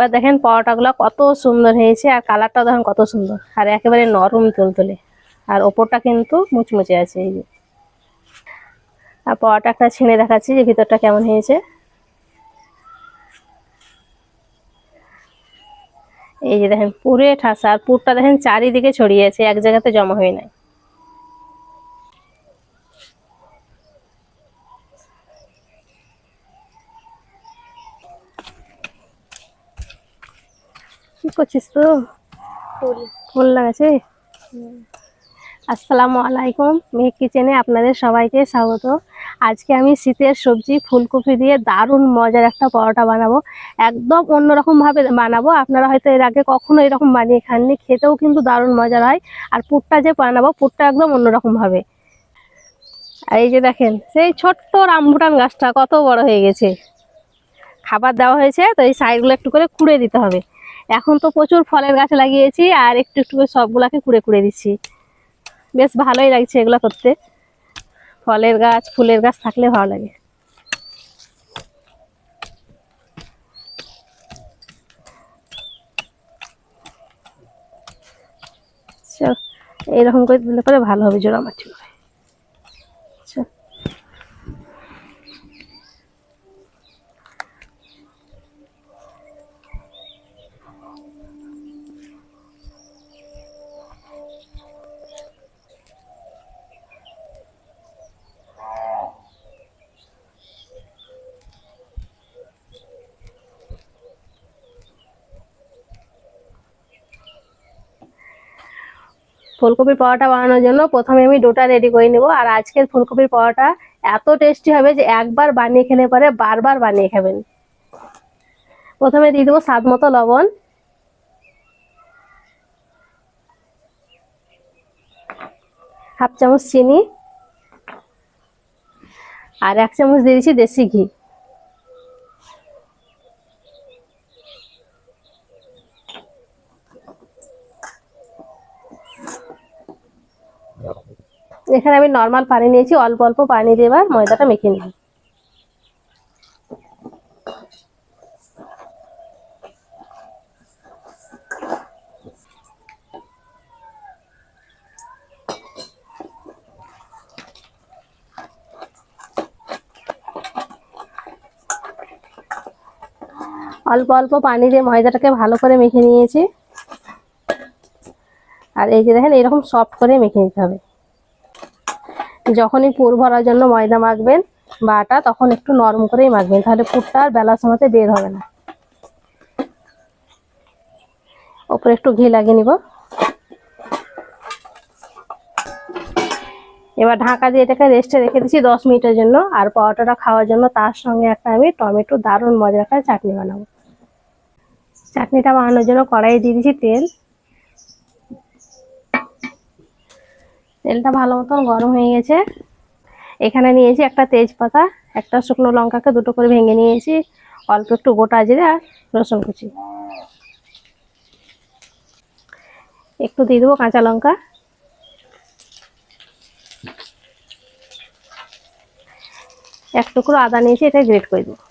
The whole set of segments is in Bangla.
এবার দেখেন পরোটাগুলো কত সুন্দর হয়েছে, আর কালারটাও দেখেন কত সুন্দর। আর একেবারে নরম তুলতুলে। আর ওপরটা কিন্তু মুচমুচে আছে এই যে। আর পরোটা একটা ছিঁড়ে দেখাচ্ছি যে ভিতরটা কেমন হয়েছে। এই যে দেখেন পুরে ঠাসা, আর পুরটা দেখেন চারিদিকে ছড়িয়ে আছে, এক জায়গাতে জমা হয়ে নাই। করছিস তো? ফুল। লাগাছে আসসালামু আলাইকুম মেঘ কিচেনে আপনাদের সবাইকে স্বাগত। আজকে আমি শীতের সবজি ফুলকপি দিয়ে দারুণ মজার একটা পরোটা বানাবো। একদম অন্যরকম ভাবে বানাবো। আপনারা হয়তো এর আগে কখনো এরকম বানিয়ে খাননি খেতেও কিন্তু দারুণ মজার হয়। আর পুরটা যে বানাবো পুরটা একদম অন্যরকমভাবে আর এই যে দেখেন সেই ছোট্ট রামভুটান গাছটা কত বড় হয়ে গেছে। খাবার দেওয়া হয়েছে তো এই সাইডগুলো একটু করে কুড়ে দিতে হবে। এখন তো প্রচুর ফলের গাছ লাগিয়েছি আর একটু একটু সবগুলাকে কুড়ে কুড়ে দিচ্ছি। বেশ ভালোই লাগছে এগুলো করতে। ফলের গাছ ফুলের গাছ থাকলে ভালো লাগে। চল, এইরকম করে দিলে পরে ভালো হবে জোড়া মাটি ফুলকপির পরোটা বানানোর জন্য প্রথমে আমি ডোটা রেডি করে নেব। আর আজকের ফুলকপির পরোটা এত টেস্টি হবে যে একবার বানিয়ে খেলে পরে বারবার বানিয়ে খাবেন। প্রথমে দিয়ে দেবো স্বাদ মতো লবণ। হাফ চামচ চিনি। আর এক চামচ দিয়ে দিচ্ছি দেশি ঘি। এখানে আমি নর্মাল পানি নিয়েছি, অল্প অল্প পানি দিয়ে এবার ময়দাটা মেখে নিই অল্প অল্প পানি দিয়ে ময়দাটাকে ভালো করে মেখে নিয়েছি। আর এই যে দেখেন এরকম সফট করে মেখে নিতে হবে। যখনই পুর ভরার জন্য ময়দা মাখবেন বা আটা তখন একটু নরম করেই মাখবেন, তাহলে পুরটা আর বেলার সময়তে বের হবে না। ওপরে একটু ঘি লাগিয়ে নিব। এবার ঢাকা দিয়ে এটাকে রেস্টে রেখে দিচ্ছি দশ মিনিটের জন্য, আর পরোটাটা খাওয়ার জন্য তার সঙ্গে একটা আমি টমেটো দারুণ মজার একটা চাটনি বানাবো। চাটনিটা বানানোর জন্য কড়াইয়ে দিয়ে দিচ্ছি তেল তেলটা ভালো মতন গরম হয়ে গেছে। এখানে নিয়েছি একটা তেজপাতা, একটা শুকনো লঙ্কাকে দুটো করে ভেঙে নিয়েছি। অল্প একটু গোটা জিরে আর রসুন কুচি। একটু দিয়ে দেবো কাঁচা লঙ্কা। এক টুকরো আদা নিয়েছি, এটা গ্রেট করে দেবো।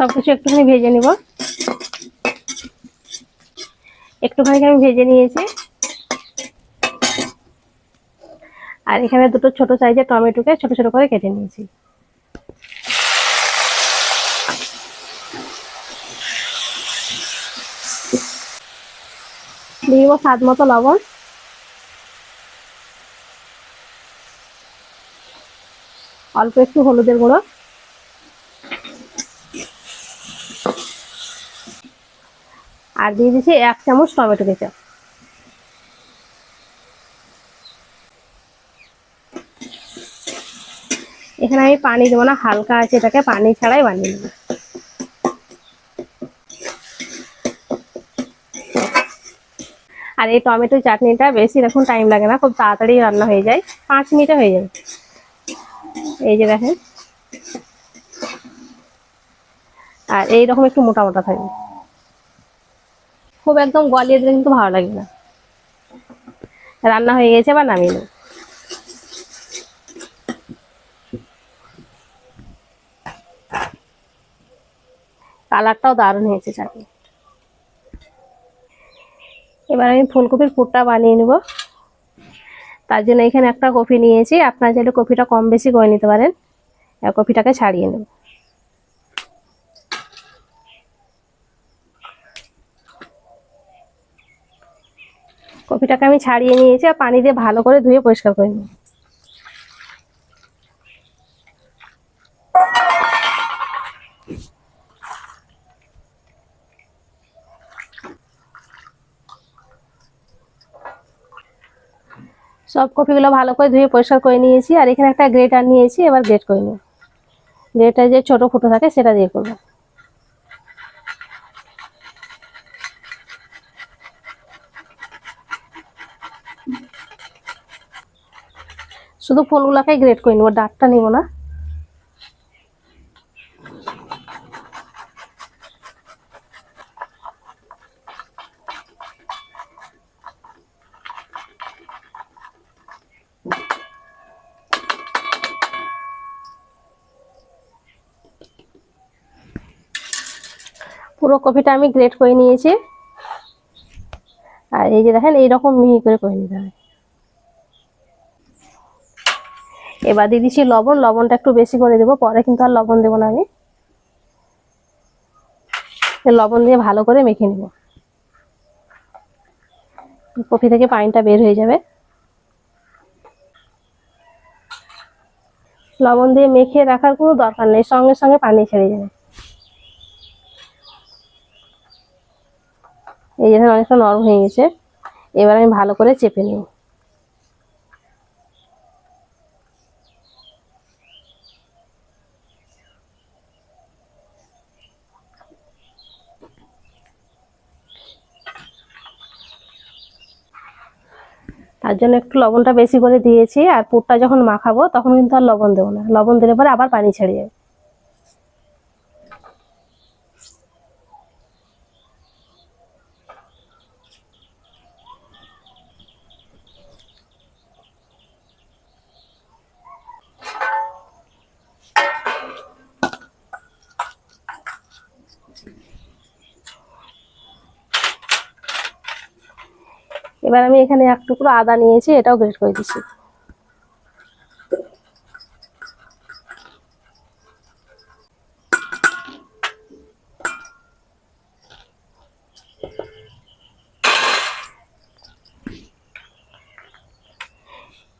সবকিছু একটুখানি ভেজে নিব। একটুখানি আমি ভেজে নিয়েছি। আর এখানে দুটো ছোট সাইজের টমেটোকে ছোট ছোট করে কেটে নিয়েছি। দিয়ে স্বাদ মতো লবণ। অল্প একটু হলুদের গুঁড়ো। আর দিয়ে দিচ্ছি এক চামচ টমেটো কেচাপ। এখানে আমি পানি দেবো না, হালকা আছে এটাকে, পানি ছাড়াই বানিয়ে নেব। আর এই টমেটো চাটনিটা বেশি এখন টাইম লাগে না, খুব তাড়াতাড়ি রান্না হয়ে যায়, পাঁচ মিনিটে হয়ে যাবে। এই যে দেখেন। আর এইরকম একটু মোটা মোটা থাকবে। খুব একদম গলিয়ে দিলে কিন্তু ভালো লাগবে না। রান্না হয়ে গেছে বা নামিয়ে নেব। কালারটাও দারুণ হয়েছে চাটনি। এবার আমি ফুলকপির পুরটা বানিয়ে নেব। তার জন্য এখানে একটা কপি নিয়েছি, আপনারা চাইলে কপিটা কম বেশি করে নিতে পারেন। কপিটাকে ছাড়িয়ে নেব। কপিটাকে আমি ছাড়িয়ে নিয়েছি আর পানি দিয়ে ভালো করে ধুয়ে পরিষ্কার করে নেব সব কপিগুলো ভালো করে ধুয়ে পরিষ্কার করে নিয়েছি আর এখানে একটা গ্রেটার নিয়েছি, এবার গ্রেট করে নেব গ্রেটার যে ছোট ফুটো থাকে সেটা দিয়ে করব। শুধু ফুলগুলোকেই গ্রেট করে নেব ডাটটা নিব না। পুরো কপিটা আমি গ্রেট করে নিয়েছি। আর এই যে দেখেন, এইরকম মিহি করে করে নিতে হবে। এবার দিয়ে দিচ্ছি লবণ, লবণটা একটু বেশি করে দেবো, পরে কিন্তু আর লবণ দেবো না আমি। লবণ দিয়ে ভালো করে মেখে নেব। কফি থেকে পানিটা বের হয়ে যাবে। লবণ দিয়ে মেখে রাখার কোনো দরকার নেই, সঙ্গে সঙ্গে পানি ছেড়ে যাবে। এই যে অনেকটা নরম হয়ে গেছে, এবার আমি ভালো করে চেপে নেব তার জন্য একটু লবণটা বেশি করে দিয়েছি আর পুরটা যখন মাখাবো তখন কিন্তু আর লবণ দেবো না। লবণ দিলে পরে আবার পানি ছেড়ে যাবে। এবার আমি এখানে এক টুকরো আদা নিয়েছি, এটাও গ্রেট করে দিচ্ছি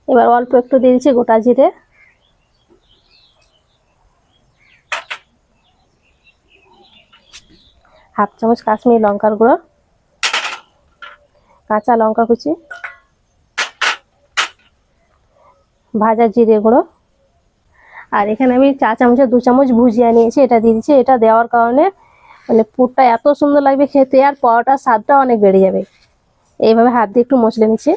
এবার অল্প একটু দিয়ে দিচ্ছি গোটা জিরে। হাফ চামচ কাশ্মীর লঙ্কার গুঁড়ো। কাঁচা লঙ্কা কুচি, ভাজা জিরে গুঁড়ো, আর এখানে আমি চা চামচে দু চামচ ভুজিয়া নিয়েছি, এটা দিয়ে দিচ্ছি। এটা দেওয়ার কারণে মানে পুরটা এত সুন্দর লাগবে খেতে, আর পরোটার স্বাদটা অনেক বেড়ে যাবে। এইভাবে হাত দিয়ে একটু মশলে নিচ্ছি।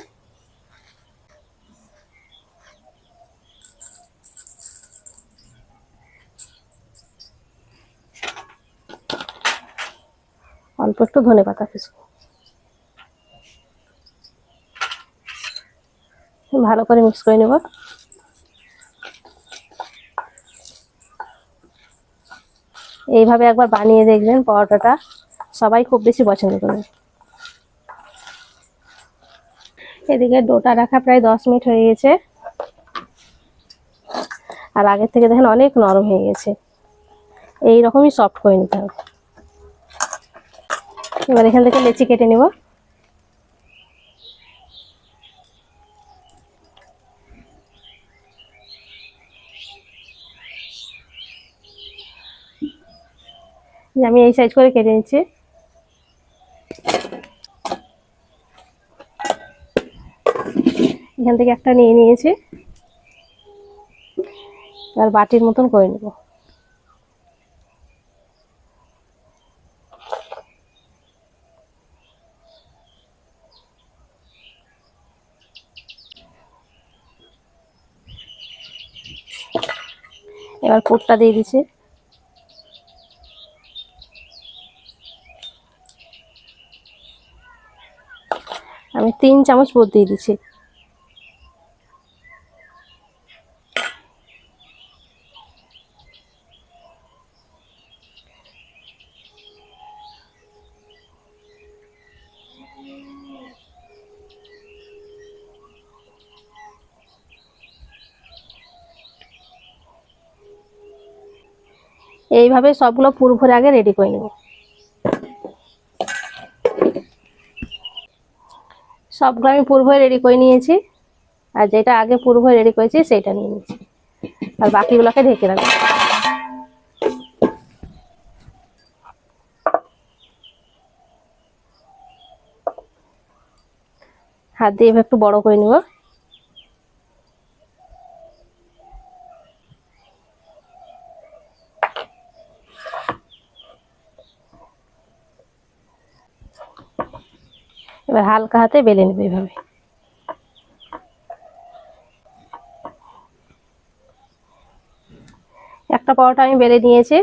অল্প একটু ধনে পাতা কুচি। ভালো করে মিক্স করে নেব। এইভাবে একবার বানিয়ে দেখবেন পরোটাটা। সবাই খুব বেশি পছন্দ করবে। এদিকে ডোটা রাখা প্রায় দশ মিনিট হয়ে গেছে। আর আগের থেকে দেখেন অনেক নরম হয়ে গেছে। এই রকমই সফট করে নিতে হবে। এবার এখান থেকে লেচি কেটে নেব। আমি এই সাইজ করে কেটে নিচ্ছি। এখান থেকে একটা নিয়ে নিয়েছি। আর বাটির মতন করে নেব। এবার পুরটা দিয়ে দিচ্ছি। আমি তিন চামচ বদলিয়ে দিচ্ছি। এইভাবে সবগুলো পুরো ভরে আগে রেডি করে নেব। সবগুলো আমি পূর্বই রেডি করে নিয়েছি। আর যেটা আগে পূর্বই রেডি করেছি সেটা নিয়ে নিয়েছি আর বাকিগুলোকে ঢেকে রাখব। হাত দিয়ে একটু বড় করে নিব। এবার হালকা হাতে বেলে নেবে এভাবে। একটা পরোটা আমি বেলে নিয়েছি।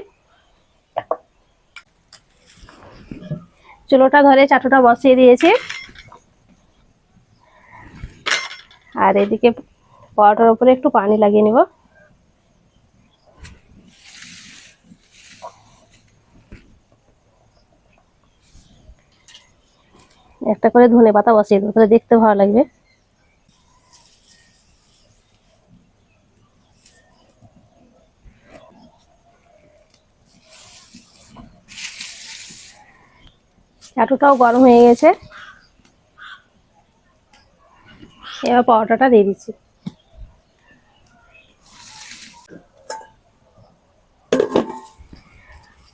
চুলোটা ধরে চাটুটা বসিয়ে দিয়েছি। আর এদিকে পরোটার উপরে একটু পানি লাগিয়ে নিব। একটা করে ধনে পাতা বসিয়ে দেবো দেখতে ভালো লাগবে। চাটুটাও গরম হয়ে গেছে। এবার পরোটাটা দিয়ে দিচ্ছি।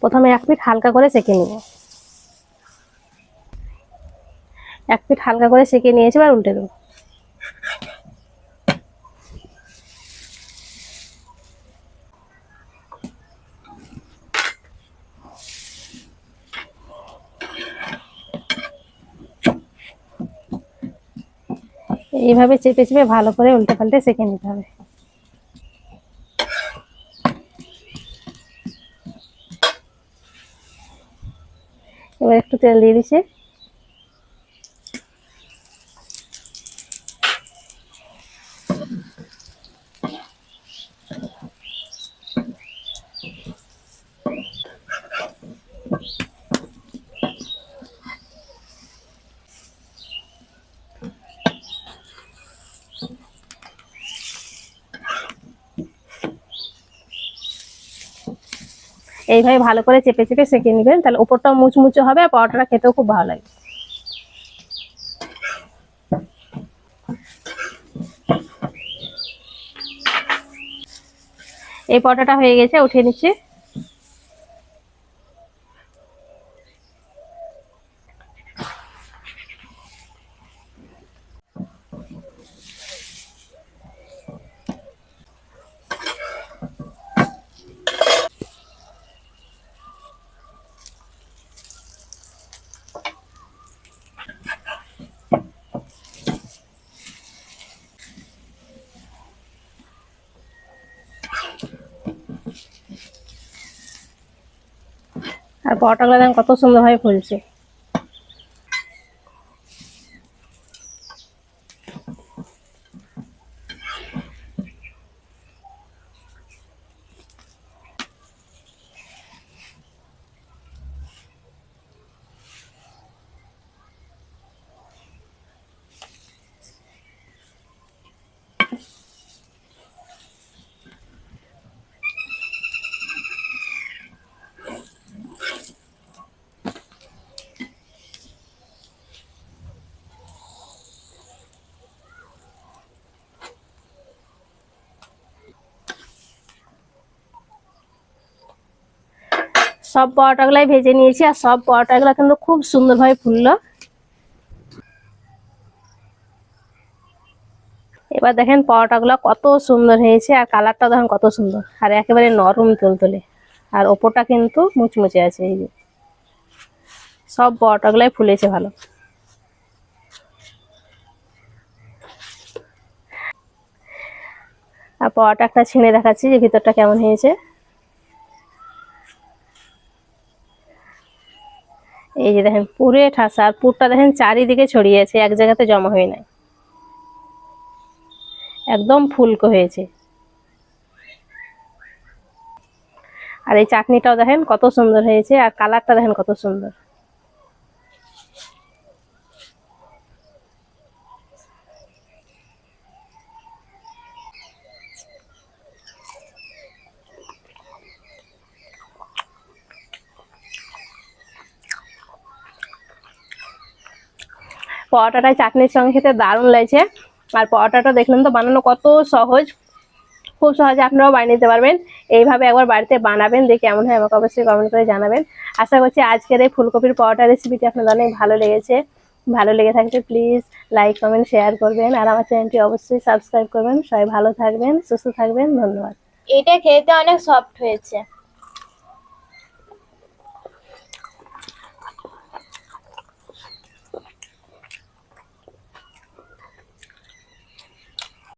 প্রথমে এক পিঠ হালকা করে সেঁকে নিব। এক পিঠ হালকা করে সেঁকে নিয়েছি এবার উল্টে দেবো। এইভাবে চেপে চেপে ভালো করে উল্টে পাল্টে সেঁকে নিতে হবে। এবার একটু তেল দিয়ে দিচ্ছি। এইভাবে ভালো করে চেপে চেপে সেঁকে নেবেন। তাহলে উপরটাও মুচমুচে হবে আর পরোটাটা খেতেও খুব ভালো লাগে। এই পরোটাটা হয়ে গেছে, উঠিয়ে নিচ্ছি। আর পরোটাগুলো দেখেন কত সুন্দরভাবে ফুলছে। সব পরোটাগুলাই ভেজে নিয়েছি আর সব পরোটাগুলো কিন্তু খুব সুন্দরভাবে ফুললো। এবার দেখেন পরোটাগুলো কত সুন্দর হয়েছে আর কালারটা দেখেন কত সুন্দর। আর একেবারে নরম তুলতুলে। আর ওপরটা কিন্তু মুচমুচে আছে এই যে। সব পরোটাগুলাই ফুলেছে ভালো। আর পরোটা একটা ছিঁড়ে দেখাচ্ছি যে ভিতরটা কেমন হয়েছে। এই যে দেখেন, পুরে ঠাসা, আর পুরটা দেখেন চারিদিকে ছড়িয়েছে এক জায়গাতে জমা হয়ে নাই। একদম ফুলকো হয়েছে। আর এই চাটনিটাও দেখেন কত সুন্দর হয়েছে, আর কালারটা দেখেন কত সুন্দর। পরোটাটা চাটনির সঙ্গে খেতে দারুণ লাগছে। আর পরোটাটা দেখলেন তো বানানো কত সহজ। খুব সহজে আপনারাও বানিয়ে নিতে পারবেন। এইভাবে একবার বাড়িতে বানাবেন, দেখে কেমন হয় আমাকে অবশ্যই কমেন্ট করে জানাবেন। আশা করছি আজকের এই ফুলকপির পরোটা রেসিপিটি আপনাদের অনেক ভালো লেগেছে। ভালো লেগে থাকলে প্লিজ লাইক কমেন্ট শেয়ার করবেন। আর আমার চ্যানেলটি অবশ্যই সাবস্ক্রাইব করবেন। সবাই ভালো থাকবেন, সুস্থ থাকবেন। ধন্যবাদ। এটা খেতে অনেক সফট হয়েছে।